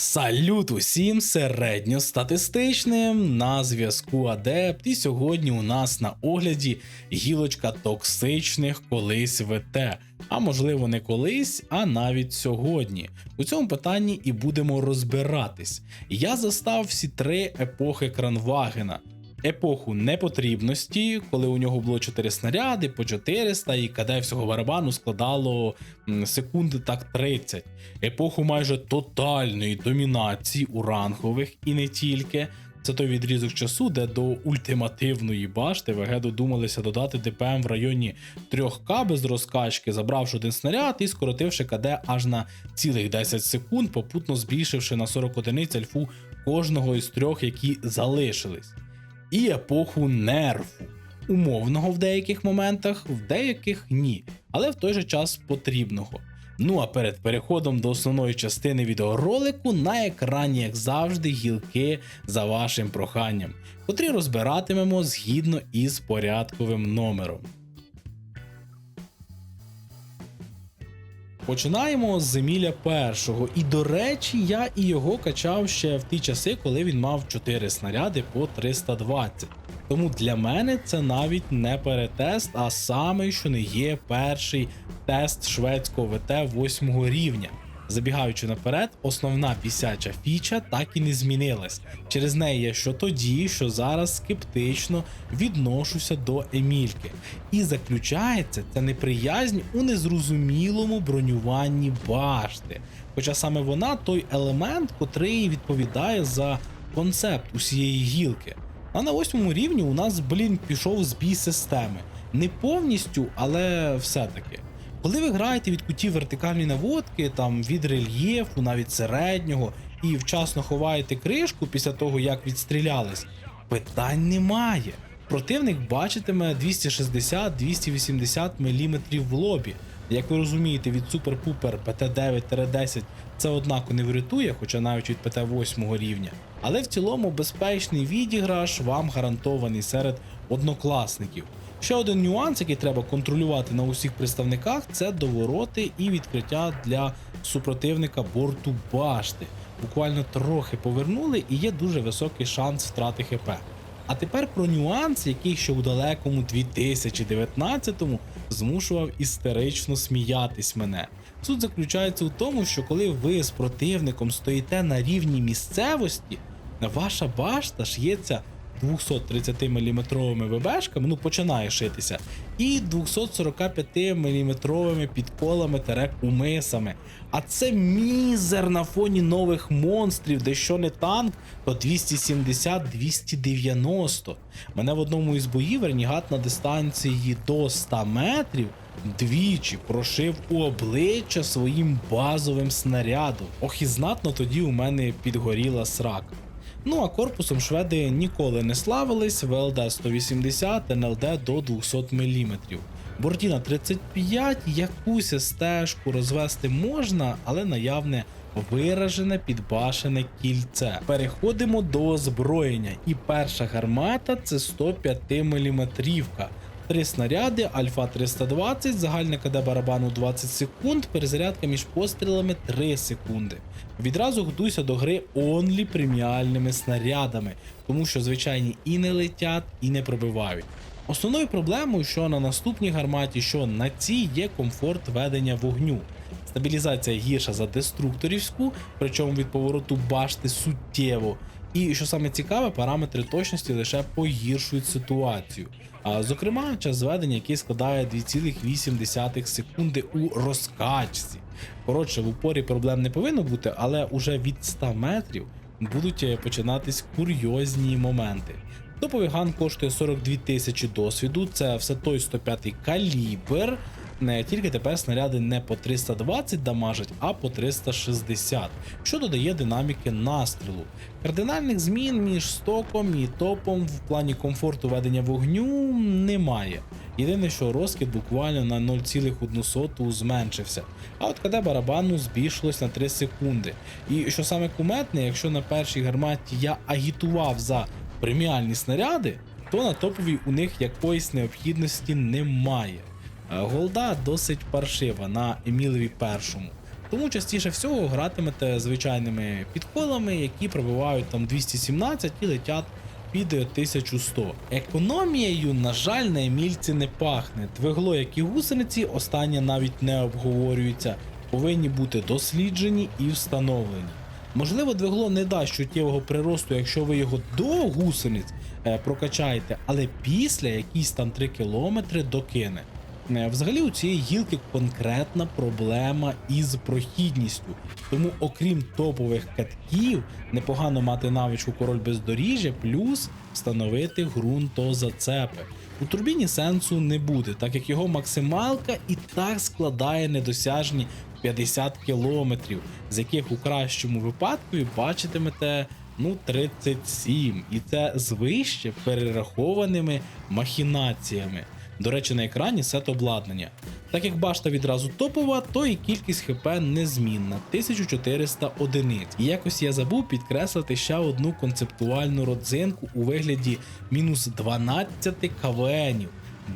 Салют усім середньостатистичним на зв'язку Адепт. І сьогодні у нас на огляді гілочка токсичних колись ВТ. А можливо не колись, а навіть сьогодні. У цьому питанні і будемо розбиратись. Я застав всі три епохи Кранвагена. Епоху непотрібності, коли у нього було 4 снаряди по 400 і КД всього барабану складало секунди так 30. Епоху майже тотальної домінації у рангових і не тільки. Це той відрізок часу, де до ультимативної башти ВГ додумалися додати ДПМ в районі 3К без розкачки, забравши один снаряд і скоротивши КД аж на цілих 10 секунд, попутно збільшивши на 40 одиниць альфу кожного із трьох, які залишились і епоху нерву. Умовного в деяких моментах, в деяких ні, але в той же час потрібного. Ну а перед переходом до основної частини відеоролику на екрані, як завжди, гілки за вашим проханням, котрі розбиратимемо згідно із порядковим номером. Починаємо з Еміля першого. І до речі, я і його качав ще в ті часи, коли він мав 4 снаряди по 320. Тому для мене це навіть не перетест, а саме, що не є перший тест шведського ВТ 8 рівня. Забігаючи наперед, основна пісяча фіча так і не змінилась. Через неї я що тоді, що зараз скептично відношуся до Емільки. І заключається ця неприязнь у незрозумілому бронюванні башти. Хоча саме вона той елемент, котрий відповідає за концепт усієї гілки. А на восьмому рівні у нас, блін, пішов збій системи. Не повністю, але все-таки. Коли ви граєте від кутів вертикальної наводки, там від рельєфу, навіть середнього, і вчасно ховаєте кришку після того, як відстрілялись, питань немає. Противник бачитиме 260-280 мм в лобі. Як ви розумієте, від супер-пупер ПТ-9-10 це однако не врятує, хоча навіть від ПТ-8 рівня. Але в цілому безпечний відіграш вам гарантований серед однокласників. Ще один нюанс, який треба контролювати на усіх представниках, це довороти і відкриття для супротивника борту башти. Буквально трохи повернули і є дуже високий шанс втрати ХП. А тепер про нюанс, який ще у далекому 2019-му змушував істерично сміятись мене. Суть заключається у тому, що коли ви з противником стоїте на рівні місцевості, ваша башта ш'ється 230 мм ВБшками, ну починає шитися, і 245 мм підколами та умисами. А це мізер на фоні нових монстрів, де що не танк, то 270-290. Мене в одному із боїв ренігат на дистанції до 100 метрів двічі прошив у обличчя своїм базовим снарядом. Ох і знатно тоді у мене підгоріла срака. Ну а корпусом шведи ніколи не славились, ВЛД 180, НЛД до 200 мм. Бордіна 35, якусь стежку розвести можна, але наявне виражене підбашене кільце. Переходимо до озброєння. І перша гармата це 105 мм. Три снаряди, альфа 320, загальне КД барабану 20 секунд, перезарядка між пострілами 3 секунди. Відразу готуйся до гри онлі преміальними снарядами, тому що звичайні і не летять, і не пробивають. Основною проблемою, що на наступній гарматі, що на цій є комфорт ведення вогню. Стабілізація гірша за деструкторівську, причому від повороту башти суттєво. І що саме цікаве, параметри точності лише погіршують ситуацію. А зокрема, час зведення, який складає 2,8 секунди у розкачці. Коротше, в упорі проблем не повинно бути, але уже від 100 метрів будуть е, починатись курйозні моменти. Топовий ган коштує 42 тисячі досвіду, це все той 105 калібр. Не тільки тепер снаряди не по 320 дамажать, а по 360, що додає динаміки настрілу. Кардинальних змін між стоком і топом в плані комфорту ведення вогню немає. Єдине, що розкид буквально на 0,1 зменшився, а от КД барабану збільшилось на 3 секунди. І що саме куметне, якщо на першій гарматі я агітував за преміальні снаряди, то на топовій у них якоїсь необхідності немає. Е, Голда досить паршива на Емілеві першому. Тому частіше всього гратимете звичайними підколами, які пробивають там 217 і летять під 1100. Економією, на жаль, на Емільці не пахне. Двигло, як і гусениці, останнє навіть не обговорюється, повинні бути досліджені і встановлені. Можливо, двигло не дасть чуттєвого приросту, якщо ви його до гусениць е, прокачаєте, але після якісь там 3 кілометри докине. Е, Взагалі у цієї гілки конкретна проблема із прохідністю. Тому, окрім топових катків, непогано мати навичку король бездоріжжя, плюс встановити ґрунтозацепи. У турбіні сенсу не буде, так як його максималка і так складає недосяжні 50 кілометрів, з яких у кращому випадку ви бачитимете ну 37, і це з вище перерахованими махінаціями. До речі, на екрані сет обладнання. Так як башта відразу топова, то і кількість ХП незмінна 1400 одиниць. І якось я забув підкреслити ще одну концептуальну родзинку у вигляді мінус 12 КВНів.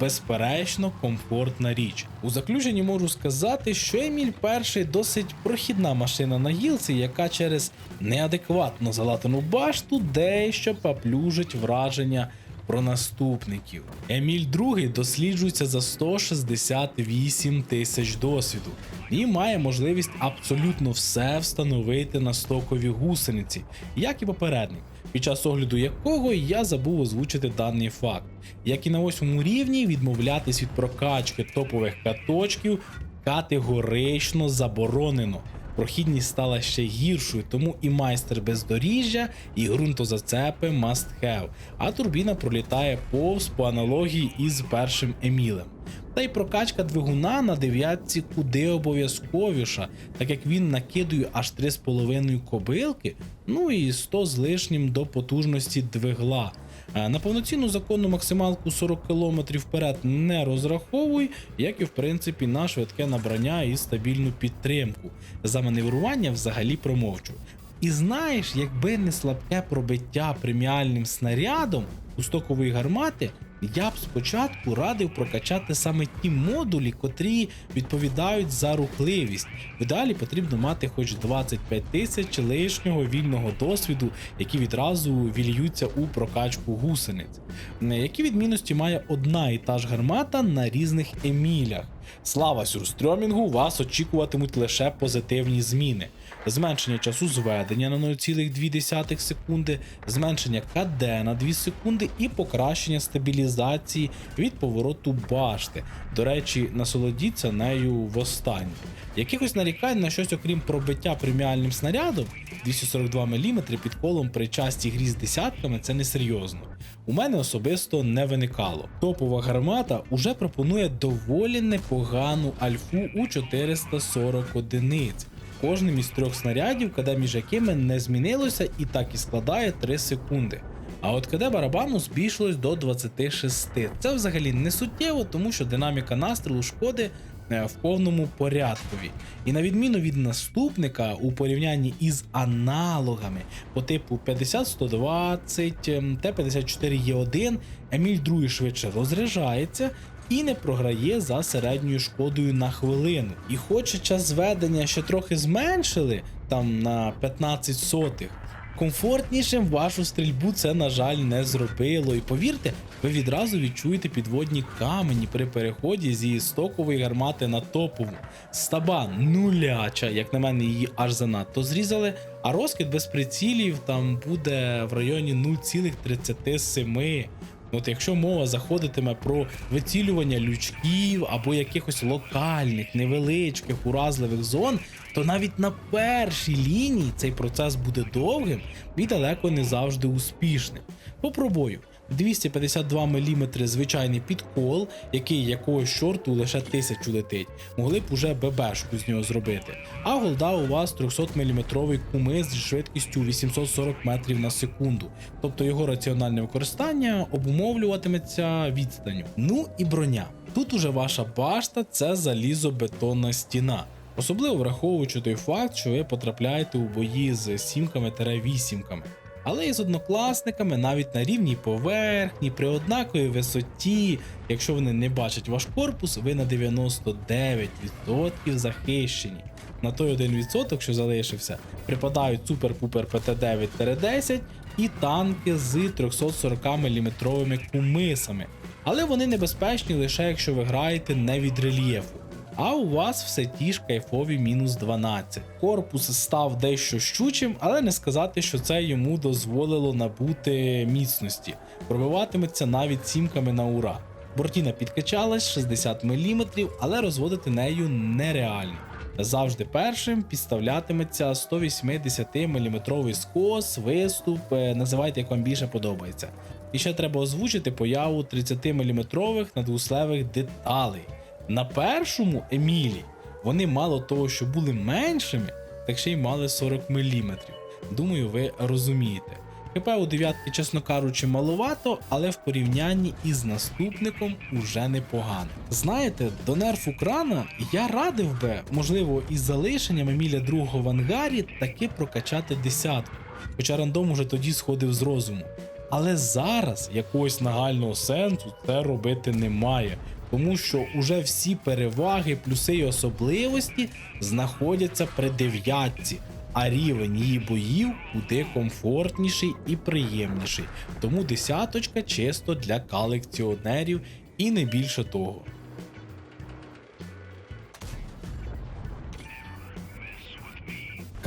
Безперечно, комфортна річ. У заключенні можу сказати, що Еміль перший досить прохідна машина на гілці, яка через неадекватно залатану башту дещо поплюжить враження про наступників. Еміль II досліджується за 168 тисяч досвіду і має можливість абсолютно все встановити на стокові гусениці, як і попередник, під час огляду якого я забув озвучити даний факт. Як і на восьмому рівні, відмовлятись від прокачки топових каточків категорично заборонено. Прохідність стала ще гіршою, тому і майстер бездоріжжя, і ґрунтозацепи must have, а турбіна пролітає повз по аналогії із першим Емілем. Та й прокачка двигуна на дев'ятці куди обов'язковіша, так як він накидує аж 3,5 кобилки, ну і 100 з лишнім до потужності двигла. На повноцінну законну максималку 40 км вперед не розраховуй, як і в принципі на швидке набрання і стабільну підтримку. За маневрування взагалі промовчу. І знаєш, якби не слабке пробиття преміальним снарядом у стокової гармати, я б спочатку радив прокачати саме ті модулі, котрі відповідають за рухливість. В ідеалі потрібно мати хоч 25 тисяч лишнього вільного досвіду, які відразу вільються у прокачку гусениць. Які відмінності має одна і та ж гармата на різних емілях? Слава сюрстрьомінгу, вас очікуватимуть лише позитивні зміни. Зменшення часу зведення на 0,2 секунди, зменшення КД на 2 секунди і покращення стабілізації від повороту башти. До речі, насолодіться нею востаннє. Якихось нарікань на щось, окрім пробиття преміальним снарядом, 242 мм під колом при частій грі з десятками це несерйозно. У мене особисто не виникало. Топова гармата уже пропонує доволі непогану альфу у 440 одиниць. Кожним із трьох снарядів, КД між якими не змінилося і так і складає 3 секунди. А от КД барабану збільшилось до 26. Це взагалі не суттєво, тому що динаміка настрілу шкоди в повному порядкові. І на відміну від наступника, у порівнянні із аналогами по типу 50-120, ем, Т-54Е1, Еміль 2 швидше розряджається. І не програє за середньою шкодою на хвилину. І хоч час зведення ще трохи зменшили, там на 15 сотих, комфортнішим вашу стрільбу це, на жаль, не зробило. І повірте, ви відразу відчуєте підводні камені при переході зі стокової гармати на топову. Стаба нуляча, як на мене, її аж занадто зрізали. А розкид без прицілів там буде в районі 0,37. От якщо мова заходитиме про вицілювання лючків або якихось локальних, невеличких, уразливих зон, то навіть на першій лінії цей процес буде довгим і далеко не завжди успішним. Попробую. 252 мм звичайний підкол, який якогось чорту лише тисячу летить, могли б уже ББшку з нього зробити. А голда у вас 300 мм кумис зі швидкістю 840 метрів на секунду, тобто його раціональне використання обумовлюватиметься відстанню. Ну і броня. Тут уже ваша башта це залізобетонна стіна. Особливо враховуючи той факт, що ви потрапляєте у бої з сімками-вісімками. Але і з однокласниками навіть на рівній поверхні, при однаковій висоті, якщо вони не бачать ваш корпус, ви на 99% захищені. на той 1%, що залишився, припадають супер-пупер ПТ-9-10 і танки з 340 мм кумисами. Але вони небезпечні лише якщо ви граєте не від рельєфу. А у вас все ті ж кайфові мінус 12. Корпус став дещо щучим, але не сказати, що це йому дозволило набути міцності. Пробиватиметься навіть сімками на ура. Бортіна підкачалась 60 мм, але розводити нею нереально. Завжди першим підставлятиметься 180 мм скос, виступ, е, називайте як вам більше подобається. І ще треба озвучити появу 30 мм надвуслевих деталей. На першому Емілі вони мало того, що були меншими, так ще й мали 40 мм. Думаю, ви розумієте. ХП у дев'ятки, чесно кажучи, маловато, але в порівнянні із наступником уже непогано. Знаєте, до нерфу крана я радив би, можливо, із залишенням Еміля другого в ангарі таки прокачати десятку, хоча рандом уже тоді сходив з розуму. Але зараз якогось нагального сенсу це робити немає, тому що уже всі переваги, плюси і особливості знаходяться при дев'ятці, а рівень її боїв куди комфортніший і приємніший. Тому десяточка чисто для колекціонерів і не більше того.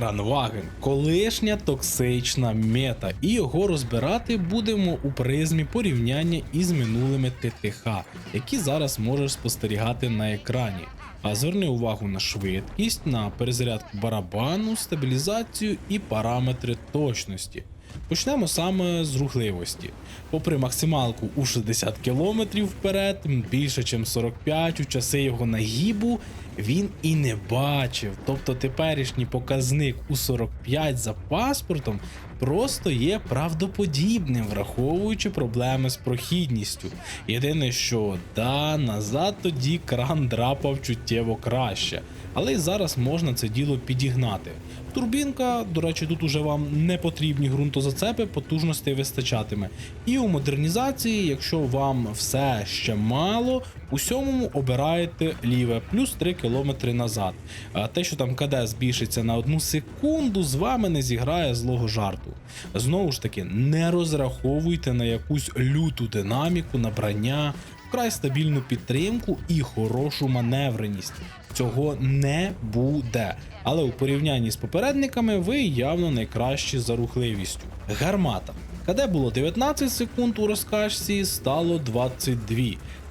Кранваген колишня токсична мета, і його розбирати будемо у призмі порівняння із минулими ТТХ, які зараз можеш спостерігати на екрані. А зверни увагу на швидкість, на перезарядку барабану, стабілізацію і параметри точності. Почнемо саме з рухливості. Попри максималку у 60 км вперед, більше ніж 45 у часи його нагібу, він і не бачив. Тобто теперішній показник у 45 за паспортом просто є правдоподібним, враховуючи проблеми з прохідністю. Єдине, що да, назад тоді кран драпав чуттєво краще. Але й зараз можна це діло підігнати. Турбінка, до речі, тут уже вам не потрібні ґрунтозацепи, потужностей вистачатиме. І у модернізації, якщо вам все ще мало, у сьомому обираєте ліве, плюс 3 км назад. А те, що там КД збільшиться на одну секунду, з вами не зіграє злого жарту. Знову ж таки, не розраховуйте на якусь люту динаміку, набрання, вкрай стабільну підтримку і хорошу маневреність. Цього не буде. Але у порівнянні з попередниками ви явно найкращі за рухливістю. Гармата. КД було 19 секунд у розкачці, стало 22.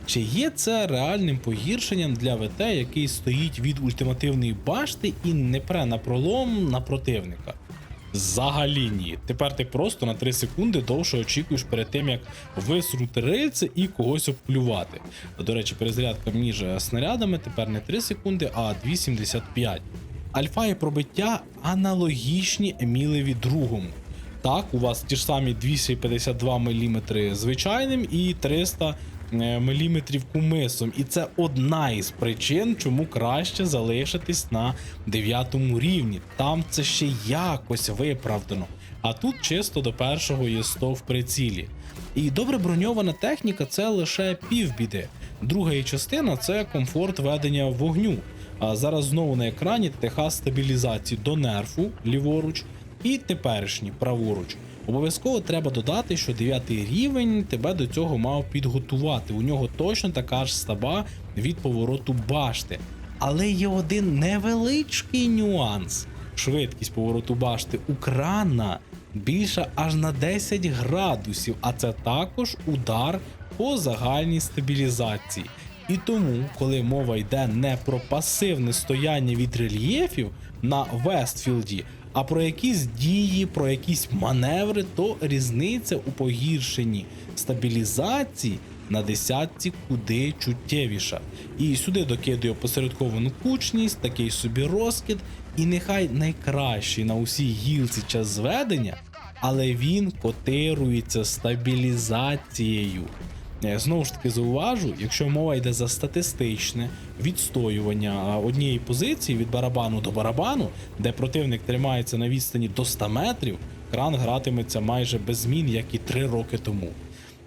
Чи є це реальним погіршенням для ВТ, який стоїть від ультимативної башти і не пре на пролом на противника? Взагалі ні. Тепер ти просто на 3 секунди довше очікуєш перед тим, як висрути рильце і когось обплювати. До речі, перезарядка між снарядами тепер не 3 секунди, а 2,75. Альфа і пробиття аналогічні Емілеві другому. Так, у вас ті ж самі 252 мм звичайним і 300 мм кумисом. І це одна із причин, чому краще залишитись на 9 рівні. Там це ще якось виправдано. А тут чисто до першого є 100 в прицілі. І добре броньована техніка це лише півбіди. Друга її частина це комфорт ведення вогню. А зараз знову на екрані ТХ стабілізації до нерфу ліворуч і теперішні праворуч. Обов'язково треба додати, що 9 рівень тебе до цього мав підготувати. У нього точно така ж стаба від повороту башти. Але є один невеличкий нюанс. Швидкість повороту башти у крана більша аж на 10 градусів, а це також удар по загальній стабілізації. І тому, коли мова йде не про пасивне стояння від рельєфів на Вестфілді, а про якісь дії, про якісь маневри, то різниця у погіршенні стабілізації на десятці куди чуттєвіша. І сюди докидує посередковану кучність, такий собі розкид, і нехай найкращий на усій гілці час зведення, але він котирується стабілізацією. Е, Знову ж таки зауважу, якщо мова йде за статистичне відстоювання однієї позиції від барабану до барабану, де противник тримається на відстані до 100 метрів, кран гратиметься майже без змін, як і 3 роки тому.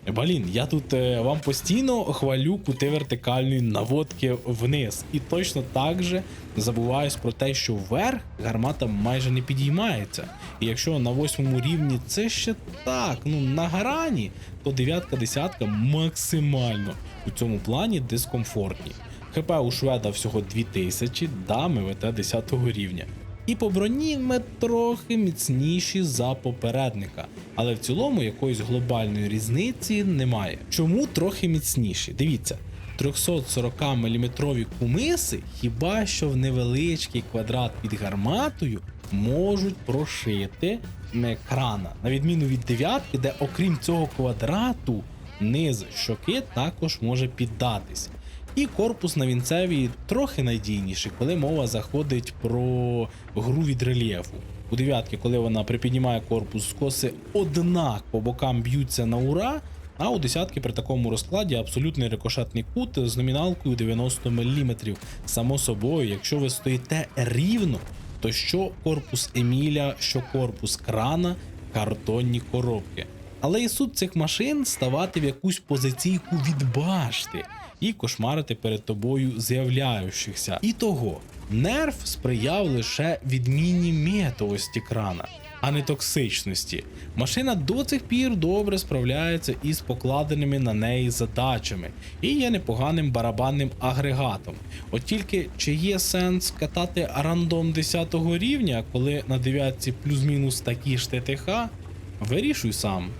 Блін, я тут е, вам постійно хвалю кути вертикальної наводки вниз. І точно так же забуваюсь про те, що вверх гармата майже не підіймається. І якщо на восьмому рівні це ще так, ну на грані, то дев'ятка десятка максимально у цьому плані дискомфортні. ХП у шведа всього 2000, да, ми ВТ 10 рівня. І по броні ми трохи міцніші за попередника, але в цілому якоїсь глобальної різниці немає. Чому трохи міцніші? Дивіться, 340 мм кумиси хіба що в невеличкий квадрат під гарматою можуть прошити крана, на відміну від дев'ятки, де окрім цього квадрату, низ щоки також може піддатись. І корпус на вінцевій трохи надійніший, коли мова заходить про гру від рельєфу. У дев'ятки, коли вона припіднімає корпус, скоси однак по бокам б'ються на ура. А у десятки при такому розкладі абсолютний рикошетний кут з номіналкою 90 мм. Само собою, якщо ви стоїте рівно, то що корпус Еміля, що корпус крана, картонні коробки. Але і суть цих машин ставати в якусь позиційку від башти і кошмарити перед тобою з'являючихся. І того нерв сприяв лише відмінній метовості крана, а не токсичності. Машина до цих пір добре справляється із покладеними на неї задачами і є непоганим барабанним агрегатом. От тільки чи є сенс катати рандом 10 рівня, коли на дев'ятці плюс-мінус такі ж ТТХ, вирішуй сам.